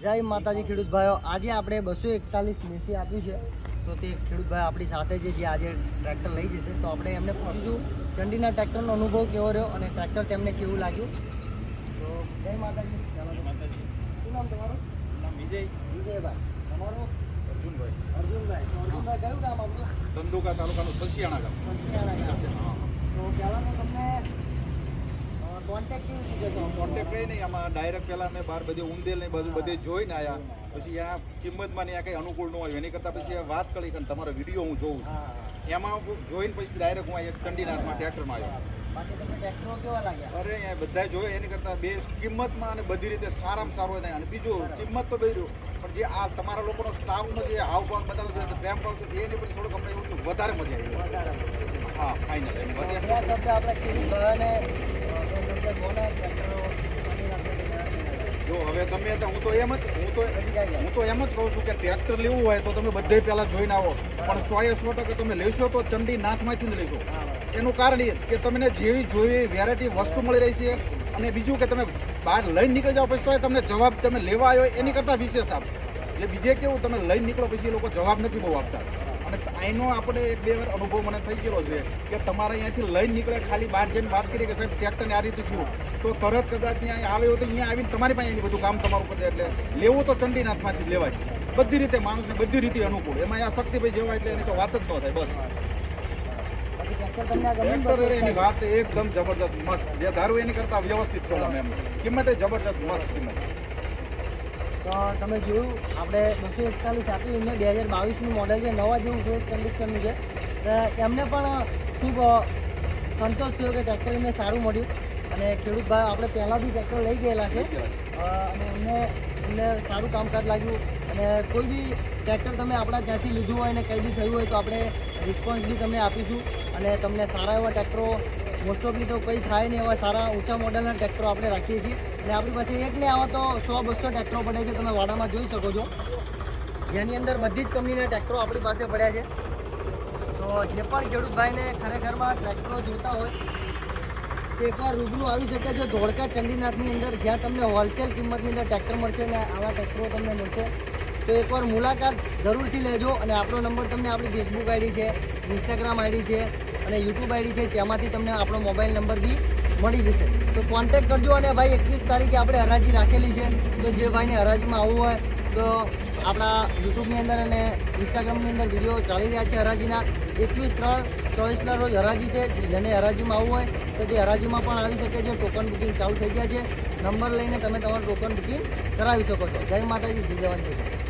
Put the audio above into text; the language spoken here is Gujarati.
જય માતાજી ખેડૂત ભાઈઓ. આજે આપણે બસો એકતાલીસ મેસી આપ્યું છે. તો તે ખેડૂત ભાઈ આપણી સાથે છે જે આજે ટ્રેક્ટર લઈ જશે. તો આપણે એમને પૂછીશું ચંડીના ટ્રેક્ટરનો અનુભવ કેવો રહ્યો અને ટ્રેક્ટર તેમને કેવું લાગ્યું? તો જય માતાજી. ચાલો તો. શું નામ તમારું? વિજય. વિજયભાઈ. તમારું? અર્જુનભાઈ. અર્જુનભાઈ. અર્જુનભાઈ કયું ગામ આપણું ધંધુકા તાલુકાનું સસિયાણા ગામ. સસિયાણા ગામ તો પહેલાં તો તમને કોન્ટેક્ટ કેવી રીતે થયો કોન્ટેક્ટ કઈ નહીં આમાં ડાયરેક્ટ પહેલાં મેં બહાર બધી ઉંદેલ ને બધું બધે જોઈને આવ્યા પછી આ કિંમતમાં ને આ કંઈ અનુકૂળ ન હોય એની કરતાં પછી વાત કરી કે તમારો વીડિયો હું જોઉં છું. એમાં જોઈને પછી ડાયરેક્ટ હું અહીંયા ચંડીનાથમાં ટ્રેક્ટરમાં આવ્યો. ટ્રેક્ટરો કેવા અરે અહીંયા બધા જોયે એની કરતાં બે કિંમતમાં અને બધી રીતે સારામાં સારું થાય અને બીજું કિંમત તો બેર્યું પણ જે આ તમારા લોકોનો સ્ટાફનો જે હાવભાવ બતાવો છે પ્રેમ ભાવ છે એની પણ થોડુંક અમને એવું વધારે મજા આવી હા ફાઇનલ એમ બે શબ્દ આપણે ભાઈને જો, હવે તમે હું તો એમ જ હું તો હું તો એમ જ કહું છું કે ટ્રેક્ટર લેવું હોય તો તમે બધે પહેલાં જોઈને આવો. પણ સો એ સો ટકા તમે લેશો તો ચંડી નાથમાંથી એનું કારણ એ કે તમને જેવી જોઈ વેરાયટી વસ્તુ મળી રહી છે અને બીજું કે તમે બહાર લઈને નીકળી જાઓ પછી તો તમને જવાબ તમે લેવા આવ્યો એની કરતાં વિશેષ આપશે. જે બીજે કેવું, તમે લઈને નીકળો પછી એ લોકો જવાબ નથી બહુ આપતા. અને અહીંનો આપણે એક બે વાર અનુભવ મને થઈ ગયેલો છે કે તમારે અહીંયાથી લઈને નીકળે ખાલી બહાર જઈને વાત કરીએ કે સાહેબ ટ્રેક્ટરને આ રીતે છું. તો તરત કદાચ ત્યાં આવે તો અહીંયા આવીને તમારી પાસે એની બધું કામ તમારું કરે એટલે લેવું તો ચંડીનાથમાંથી લેવાય. બધી રીતે માણસને બધી રીતે અનુકૂળ. એમાં આ શક્તિભાઈ જેવા એટલે એની તો વાત જ ન થાય બસ? એની વાત એકદમ જબરજસ્ત મસ્ત. જે ધારું એની કરતાં વ્યવસ્થિત પ્રોબ્લેમ એમ. કિંમત એ જબરજસ્ત મસ્ત કિંમત. તો તમે જોયું આપણે બસો એકતાલીસ આપી એમને બે હજાર બાવીસનું મોડેલ છે નવા જેવું ફ્રેશ કન્ડિશનનું છે. એમને પણ ખૂબ સંતોષ થયો કે ટ્રેક્ટર એમને સારું મળ્યું. અને ખેડૂત ભાઈ આપણે પહેલાં બી ટ્રેક્ટર લઈ ગયેલા છે. અને એમને એમને સારું કામકાજ લાગ્યું. અને કોઈ બી ટ્રેક્ટર તમે આપણા ત્યાંથી લીધું હોય ને કંઈ બી થયું હોય તો આપણે રિસ્પોન્સ બી તમને આપીશું. અને તમને સારા એવા ટ્રેક્ટરો મોસ્ટ ઓફલી તો કંઈ થાય નહીં એવા સારા ઊંચા મોડલના ટ્રેક્ટરો આપણે રાખીએ છીએ. અને આપણી પાસે એક ને આવા તો સો બસો ટ્રેક્ટરો પડે છે, તમે વાડામાં જોઈ શકો છો. જેની અંદર બધી જ કંપનીના ટ્રેક્ટરો આપણી પાસે પડ્યા છે. તો જે પણ ખેડૂતભાઈને ખરેખરમાં ટ્રેક્ટરો જોતા હોય, તો એકવાર રૂબરૂ આવી શકે છે ધોળકા ચંડીનાથની અંદર, જ્યાં તમને હોલસેલ કિંમતની અંદર ટ્રેક્ટર મળશે અને આવા ટ્રેક્ટરો તમને મળશે. તો એકવાર મુલાકાત જરૂરથી લેજો અને આપણો નંબર તમને આપણી ફેસબુક આઈડી છે ઇન્સ્ટાગ્રામ આઈડી છે અને યુટ્યુબ આઈડી છે, તેમાંથી તમને આપણો મોબાઈલ નંબર બી મળી જશે. તો કોન્ટેક્ટ કરજો અને ભાઈ, એકવીસ તારીખે આપણે હરાજી રાખેલી છે. તો જે ભાઈને હરાજીમાં આવવું હોય, તો આપણા યુટ્યુબની અંદર અને ઇન્સ્ટાગ્રામની અંદર વીડિયો ચાલી રહ્યા છે હરાજીના. એકવીસ ત્રણ ચોવીસના રોજ હરાજી છે. જેને હરાજીમાં આવવું હોય, તો તે હરાજીમાં પણ આવી શકે છે. ટોકન બુકિંગ ચાલુ થઈ ગયા છે. નંબર લઈને તમે તમારું ટોકન બુકિંગ કરાવી શકો છો. જય માતાજી, જય જવાન, જય કિસાન.